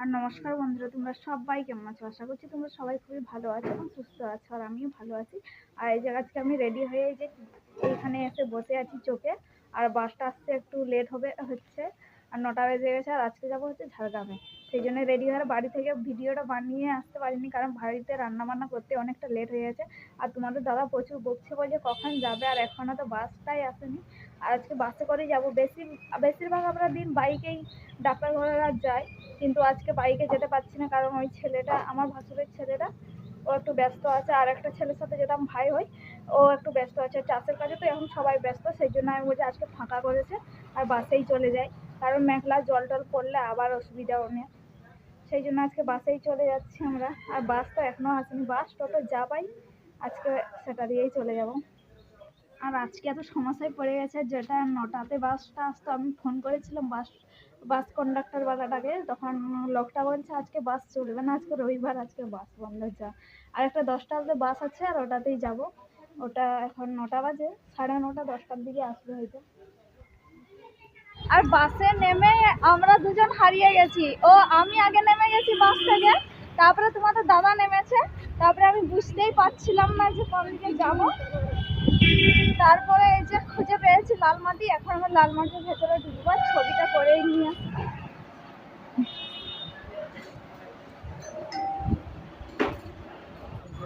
আর নমস্কার বন্ধুরা, তোমরা সবাই কেমন আছো? আশা করছি তোমরা সবাই খুবই ভালো আছো এবং সুস্থ আছো, আর আমিও ভালো আছি। আর এই যে আজকে আমি রেডি হয়ে এই যে এইখানে এসে বসে আছি চোখে, আর বাসটা আসতে একটু লেট হবে, হচ্ছে আর নটা বেজে গেছে, আর আজকে যাব হচ্ছে ঝাড়গ্রামে। সেই জন্য রেডি হয়ে বাড়ি থেকে ভিডিওটা বানিয়ে আসতে পারিনি, কারণ বাড়িতে রান্না বান্না করতে অনেকটা লেট হয়ে গেছে। আর তোমাদের দাদা প্রচুর বকছে বলছে কখন যাবে, আর এখনও তো বাসটাই আসেনি। আর আজকে বাসে করেই যাব। বেশি বেশিরভাগ আমরা দিন বাইকেই ডাক্তার ঘরেরা যাই। কিন্তু আজকে বাইকে যেতে পারছি না, কারণ ওই ছেলেটা, আমার ভাসুরের ছেলেটা, ও একটু ব্যস্ত আছে, আর একটা ছেলের সাথে যেতাম ভাই হই, ও একটু ব্যস্ত আছে। চাষের কাজে তো এখন সবাই ব্যস্ত, সেই জন্য আমি বলছি আজকে ফাঁকা করেছে, আর বাসেই চলে যাই। কারণ মেঘলা জল টল পড়লে আবার অসুবিধা অনেক সেই জন্য আজকে বাসেই চলে যাচ্ছি আমরা। আর বাস তো এখনও আসেনি, বাস টোটো যা পাই আজকে সেটা দিয়েই চলে যাব। আর আজকে এত সমস্যায় পড়ে গেছে, যেটা নটাতে বাসটা আসতো, আমি ফোন করেছিলাম বাস বাস কন্ডাক্টরওয়ালাটাকে তখন লোকটা বলছে আজকে বাস চলবে না, আজকে রবিবার, আজকে বাস বন্ধ, যা। আর একটা দশটা অব্দি বাস আছে, আর ওটাতেই যাব। ওটা এখন নটা বাজে, সাড়ে নটা, দশটার দিকে আসবে হয়তো। আর বাসে নেমে আমরা দুজন হারিয়ে গেছি। ও, আমি আগে নেমে গেছি বাস থেকে, তারপরে তোমাদের দাদা নেমেছে, তারপরে আমি বুঝতেই পারছিলাম না যে দিকে যাব। তারপরে এই যে খুঁজে পেয়েছি লালমাটি, এখন আমরা লালমাটির ভেতরে ঢুকবো ছবিটা করেই নিয়ে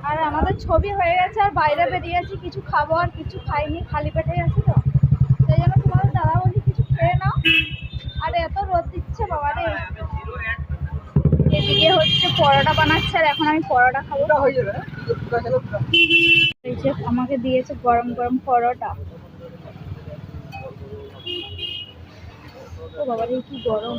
আর আমাদের ছবি হয়ে গেছে, আর বাইরে বেরিয়েছি, কিছু খাব আর কিছু খাইনি, খালি পেটেই আছি তো। সেই জন্য তোমাদের দাদা বলি কিছু খেয়ে নাও। আর এত রোদ দিচ্ছে বাবা রে। এদিকে হচ্ছে পরোটা বানাচ্ছে, আর এখন আমি পরোটা খাব। যে আমাকে দিয়েছে গরম গরম পরোটা। ও বাবা রে কি গরম।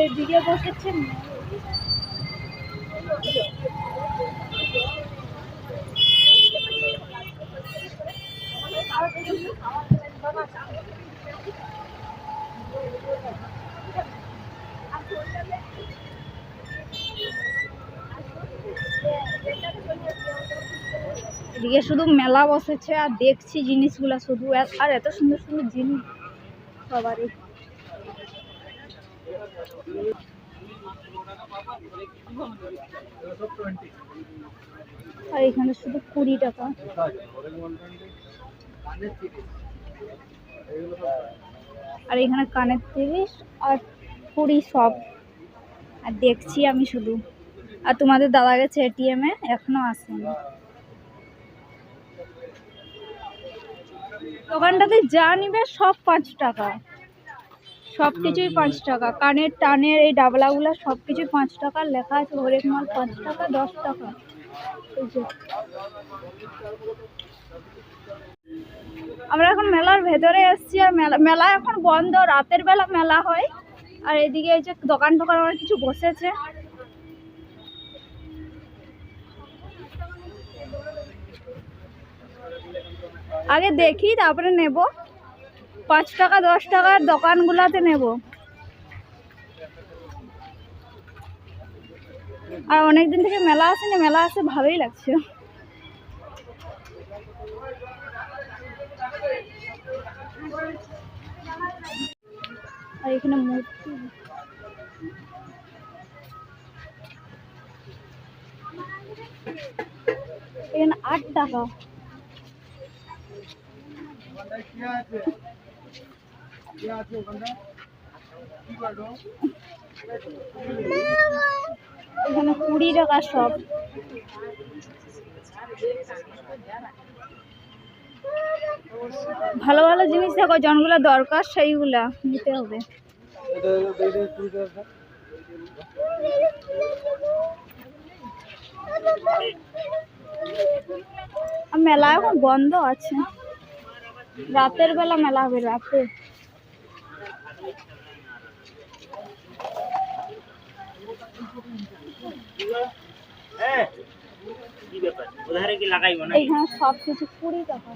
এদিকে বসেছে এদিকে শুধু মেলা বসেছে আর দেখছি জিনিসগুলা শুধু। আর এত সুন্দর সুন্দর জিনিস সবারই। আর এখানে শুধু কুড়ি টাকা। আর এখানে কানের তিরিশ আর কুড়ি সব। আর দেখছি আমি শুধু। আর তোমাদের দাদা গেছে এটিএম এখনও আসেনি। দোকানটাতে যা নিবে সব পাঁচ টাকা। সব কিছুই পাঁচ টাকা। কানের টানের এই ডাবলাগুলো সব কিছুই পাঁচ টাকা। লেখা আছে হরেক মাল পাঁচ টাকা, দশ টাকা। আমরা এখন মেলার ভেতরে এসেছি আর মেলা মেলা এখন বন্ধ। রাতের বেলা মেলা হয়। আর এদিকে এই যে দোকান টোকান অনেক কিছু বসেছে। আগে দেখি, তারপরে নেব। পাঁচ টাকা, দশ টাকার দোকানগুলোতে নেব। আর অনেক দিন থেকে মেলা আসেনি, মেলা আসে ভালোই লাগছে। এখানে মূর্তি। এখানে আট টাকা। এখানে কুড়ি টাকা সব ভালো ভালো জিনিস দেখো, জনগুলো দরকার, সেইগুলা নিতে হবে। মেলা এখন বন্ধ আছে। রাতের বেলা মেলা হবে রাতে। কি ব্যাপার? ওধারে কি লাগাইবো না এইখানে সব কিছু কুড়ি টাকা।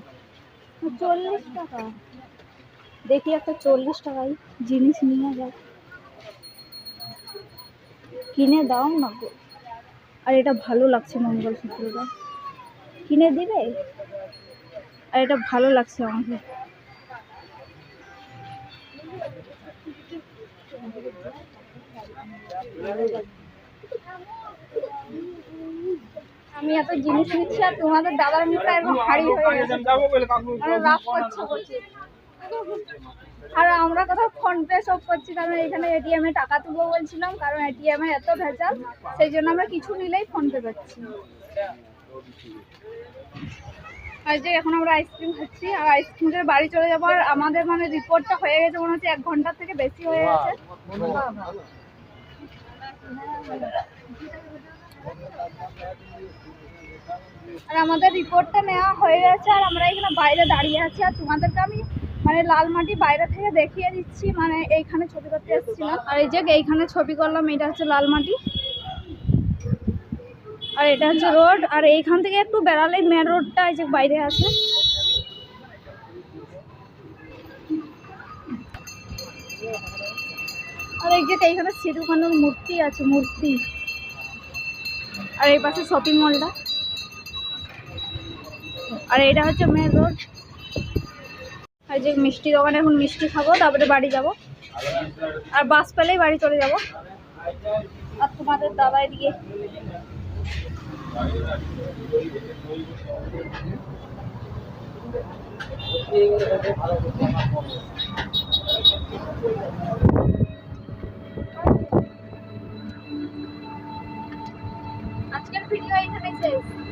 চল্লিশ টাকা। দেখি একটা চল্লিশ টাকায় জিনিস নিয়ে যাক কিনে দাও না গো। আর এটা ভালো লাগছে মঙ্গলসূত্রটা কিনে দিবে? আর এটা ভালো লাগছে আমাকে। আমি এত জিনিস নিচ্ছি আর তোমাদের দাদার মুখটা একদম হাড়ি হয়ে গেছে। মানে করছে আর আমরা কোথাও ফোন পে সব করছি, কারণ এখানে এটিএম এ টাকা তুলবো বলছিলাম, কারণ এটিএম এ এত ভেজাল, সেই জন্য আমরা কিছু নিলেই ফোন পে আর যে এখন আমরা আইসক্রিম খাচ্ছি। আর আইসক্রিম খেয়ে বাড়ি চলে যাব। আর আমাদের মানে রিপোর্টটা হয়ে গেছে মনে হচ্ছে এক ঘণ্টার থেকে বেশি হয়ে গেছে। আর আমাদের রিপোর্টটা নেওয়া হয়ে গেছে। আর আমরা এখানে বাইরে দাঁড়িয়ে আছি। আর তোমাদেরকে আমি মানে লাল মাটি বাইরে থেকে দেখিয়ে দিচ্ছি। মানে এইখানে ছবি করতে এসেছিলাম। আর এই যে এইখানে ছবি করলাম, এটা হচ্ছে লাল মাটি। আর এটা হচ্ছে রোড, আর এইখান থেকে একটু বেড়ালেই মেন রোডটা এই যে বাইরে আছে। আর এই যে এইখানে সিধু কানুর মূর্তি আছে, মূর্তি। আর এই পাশে শপিং মলটা আর এটা হচ্ছে মেন রোড আর যে মিষ্টি দোকানে, এখন মিষ্টি খাব, তারপরে বাড়ি যাব। আর বাস পেলেই বাড়ি চলে যাব। আর তোমাদের দাদা এদিকে। আজকের ভিডিও এখানে শেষ।